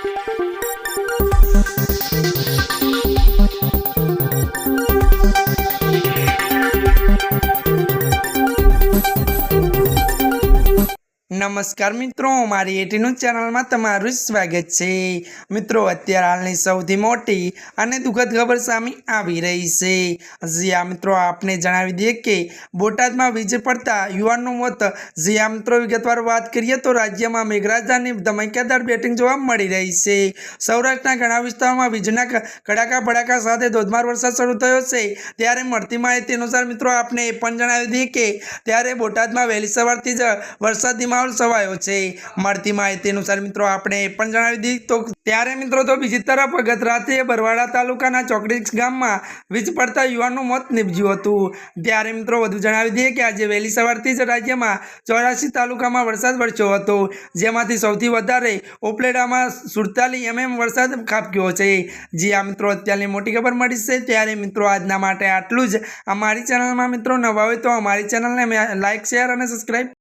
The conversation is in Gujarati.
Thank you. નમસ્કાર મિત્રો, મારી એટીનું ચેનલમાં તમારું સ્વાગત છે. મિત્રો, અત્યારે હાલની સૌથી મોટી અને દુઃખદ ખબર સામે આવી રહી છે. જ્યાં મિત્રો, આપને જણાવી દઈએ કે બોટાદમાં વીજ પડતા યુવાનનું મોત. જ્યાં મિત્રો, વિગતવાર વાત કરીએ તો રાજ્યમાં મેઘરાજાની ધમાકેદાર બેટિંગ જોવા મળી રહી છે. સૌરાષ્ટ્રના ઘણા વિસ્તારોમાં વીજના કડાકા ભડાકા સાથે ધોધમાર વરસાદ શરૂ થયો છે. ત્યારે મળતી માહિતી અનુસાર મિત્રો, આપને એ પણ જણાવી દઈએ કે ત્યારે બોટાદમાં વહેલી સવારથી જ વરસાદી માહોલ છવાયો છે. મળતી માહિતી અનુસાર મિત્રો, આપણે એ પણ જણાવી દઈએ. તો ત્યારે મિત્રો, તો બીજી તરફ ગત રાત્રે બરવાડા તાલુકાના ચોકડી ગામમાં વીજ પડતા યુવાનનું મોત નીપજ્યું હતું. ત્યારે મિત્રો, વધુ જણાવી દઈએ કે આજે વહેલી સવારથી જ રાજ્યમાં ચોરાસી તાલુકામાં વરસાદ વરસ્યો હતો. જેમાંથી સૌથી વધારે ઓપલેડામાં સુડતાલીસ એમએમ વરસાદ ખાબક્યો છે. જે આ મિત્રો, અત્યારની મોટી ખબર મળી છે. ત્યારે મિત્રો, આજના માટે આટલું જ. અમારી ચેનલમાં મિત્રો નવા હોય તો અમારી ચેનલને લાઇક શેર અને સબસ્ક્રાઈબ